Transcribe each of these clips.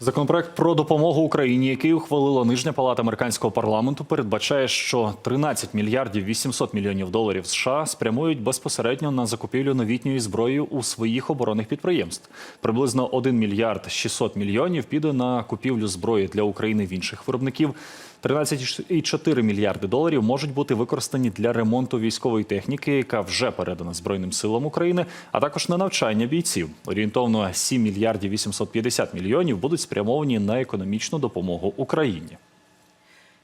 Законопроект про допомогу Україні, який ухвалила нижня палата американського парламенту, передбачає, що 13 мільярдів 800 мільйонів доларів США спрямують безпосередньо на закупівлю новітньої зброї у своїх оборонних підприємств. Приблизно 1 мільярд 600 мільйонів піде на купівлю зброї для України в інших виробників. 13,4 мільярди доларів можуть бути використані для ремонту військової техніки, яка вже передана Збройним силам України, а також на навчання бійців. Орієнтовно 7 мільярдів 850 мільйонів будуть спрямовані на економічну допомогу Україні.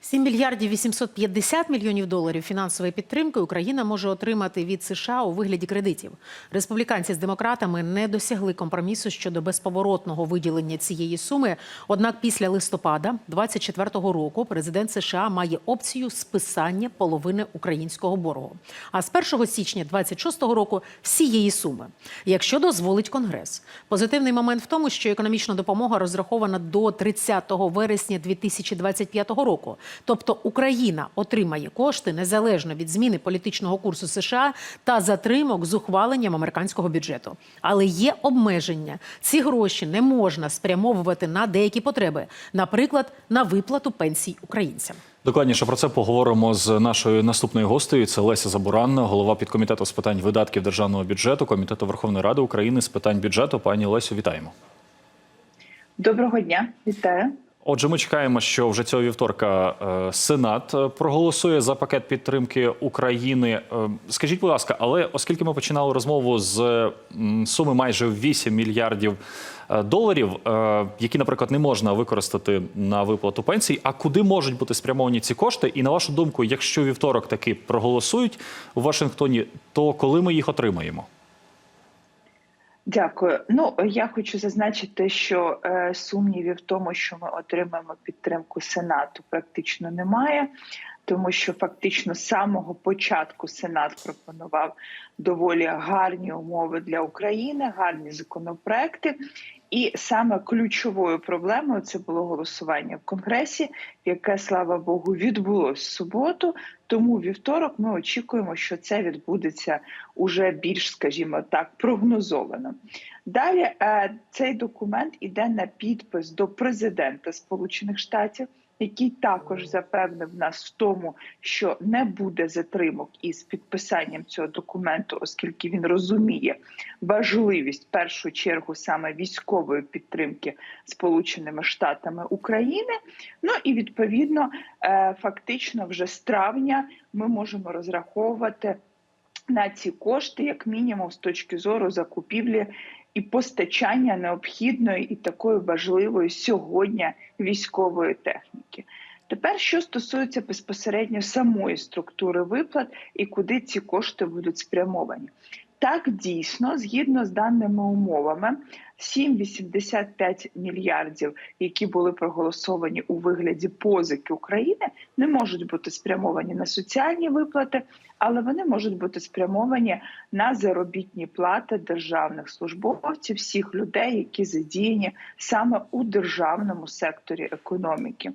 7 мільярдів 850 мільйонів доларів фінансової підтримки Україна може отримати від США у вигляді кредитів. Республіканці з демократами не досягли компромісу щодо безповоротного виділення цієї суми. Однак після листопада 24-го року президент США має опцію списання половини українського боргу. А з 1 січня 26-го року всієї суми, якщо дозволить Конгрес. Позитивний момент в тому, що економічна допомога розрахована до 30 вересня 2025 року. Тобто Україна отримає кошти незалежно від зміни політичного курсу США та затримок з ухваленням американського бюджету. Але є обмеження. Ці гроші не можна спрямовувати на деякі потреби, наприклад, на виплату пенсій українцям. Докладніше про це поговоримо з нашою наступною гостею. Це Леся Забуран, голова підкомітету з питань видатків державного бюджету Комітету Верховної Ради України з питань бюджету. Пані Лесю, вітаємо. Доброго дня, вітаю. Отже, ми чекаємо, що вже цього вівторка е, Сенат е, проголосує за пакет підтримки України. Е, Скажіть, будь ласка, але оскільки ми починали розмову з суми майже в 8 мільярдів доларів, які, наприклад, не можна використати на виплату пенсій, а куди можуть бути спрямовані ці кошти? І на вашу думку, якщо вівторок таки проголосують у Вашингтоні, то коли ми їх отримаємо? Дякую. Ну я хочу зазначити, що е, сумнівів в тому, що ми отримаємо підтримку Сенату, практично немає, тому що фактично з самого початку Сенат пропонував доволі гарні умови для України, гарні законопроекти. І саме ключовою проблемою це було голосування в Конгресі, яке слава Богу відбулось в суботу. Тому вівторок ми очікуємо, що це відбудеться уже більш, скажімо так, прогнозовано. Далі е, цей документ іде на підпис до президента Сполучених Штатів, який також запевнив нас в тому, що не буде затримок із підписанням цього документу, оскільки він розуміє важливість в першу чергу саме військової підтримки Сполученими Штатами України. Ну і відповідно, е, фактично, вже з травня ми можемо розраховувати на ці кошти, як мінімум, з точки зору закупівлі і постачання необхідної і такої важливої сьогодні військової техніки. Тепер, що стосується безпосередньо самої структури виплат і куди ці кошти будуть спрямовані. Так, дійсно, згідно з даними умовами, 7,85 мільярдів, які були проголосовані у вигляді позики України, не можуть бути спрямовані на соціальні виплати, але вони можуть бути спрямовані на заробітні плати державних службовців, всіх людей, які задіяні саме у державному секторі економіки.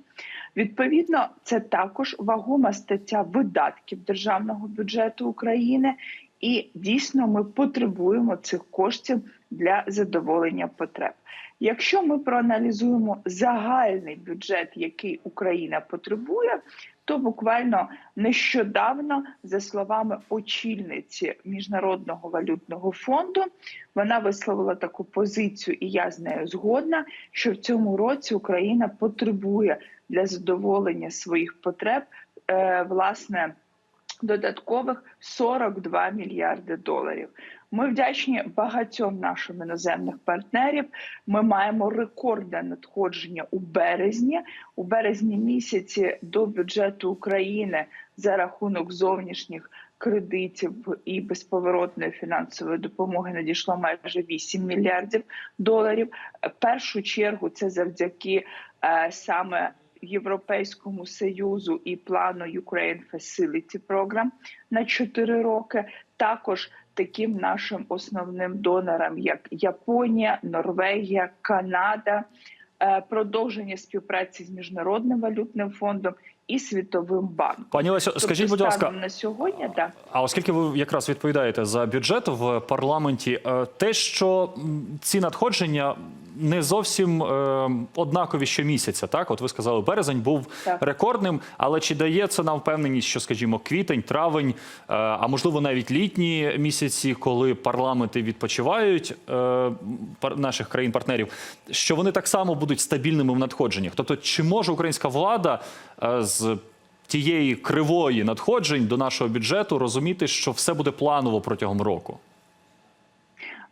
Відповідно, це також вагома стаття видатків державного бюджету України. І дійсно ми потребуємо цих коштів для задоволення потреб. Якщо ми проаналізуємо загальний бюджет, який Україна потребує, то буквально нещодавно, за словами очільниці міжнародного валютного фонду, вона висловила таку позицію, і я з нею згодна, що в цьому році Україна потребує для задоволення своїх потреб е, власне додаткових 42 мільярди доларів. Ми вдячні багатьом нашим іноземних партнерів. Ми маємо рекордне надходження у березні. У березні місяці до бюджету України за рахунок зовнішніх кредитів і безповоротної фінансової допомоги надійшло майже 8 мільярдів доларів. В першу чергу це завдяки е, саме Європейському союзу і плану Ukraine Facility Program на 4 роки. Також таким нашим основним донорам, як Японія, Норвегія, Канада, е, продовження співпраці з міжнародним валютним фондом і світовим банком. Пані Лесю, скажіть, будь тобто, ласка, на сьогодні, да. А оскільки ви якраз відповідаєте за бюджет в парламенті, е, те, що ці надходження не зовсім е, однакові щомісяця. Так, от ви сказали, березень був Так. рекордним, але чи дає це нам впевненість, що, скажімо, квітень, травень, е, а можливо навіть літні місяці, коли парламенти відпочивають е, пар- наших країн-партнерів, що вони так само будуть стабільними в надходженнях? Тобто, чи може українська влада е, з тієї кривої надходжень до нашого бюджету розуміти, що все буде планово протягом року?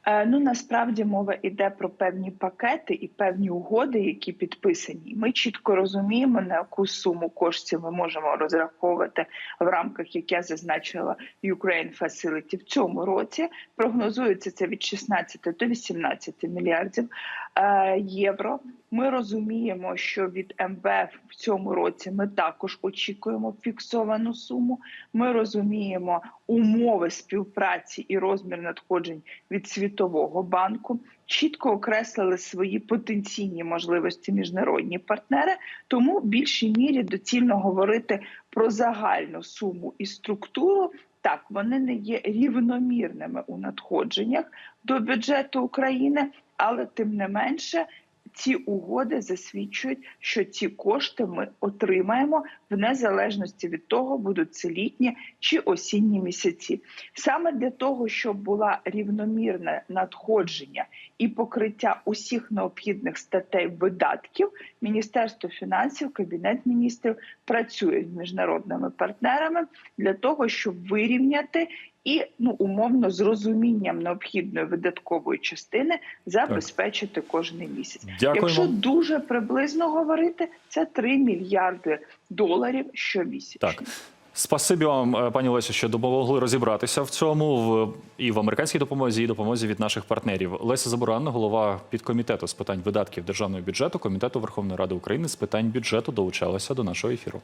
Е, Ну насправді мова йде про певні пакети і певні угоди, які підписані. Ми чітко розуміємо, на яку суму коштів ми можемо розраховувати в рамках, як я зазначила, Ukraine Facility в цьому році. Прогнозується це від 16 до 18 мільярдів е, євро. Ми розуміємо, що від МВФ в цьому році ми також очікуємо фіксовану суму. Ми розуміємо умови співпраці і розмір надходжень від Світового банку. Чітко окреслили свої потенційні можливості міжнародні партнери, тому в більшій мірі доцільно говорити про загальну суму і структуру. Так, вони не є рівномірними у надходженнях до бюджету України, але тим не менше ці угоди засвідчують, що ці кошти ми отримаємо в незалежності від того, будуть це літні чи осінні місяці. Саме для того, щоб була рівномірне надходження і покриття усіх необхідних статей видатків, Міністерство фінансів, Кабінет міністрів працює з міжнародними партнерами для того, щоб вирівняти і ну умовно з розумінням необхідної видаткової частини забезпечити кожний місяць. Дякуємо. Якщо дуже приблизно говорити, це 3 мільярди доларів щомісячно. Так. Спасибі вам, е, пані Лесі, що допомогли розібратися в цьому в і в американській допомозі, і допомозі від наших партнерів. Леся Забуранна, голова підкомітету з питань видатків державного бюджету, комітету Верховної Ради України з питань бюджету, долучалася до нашого ефіру.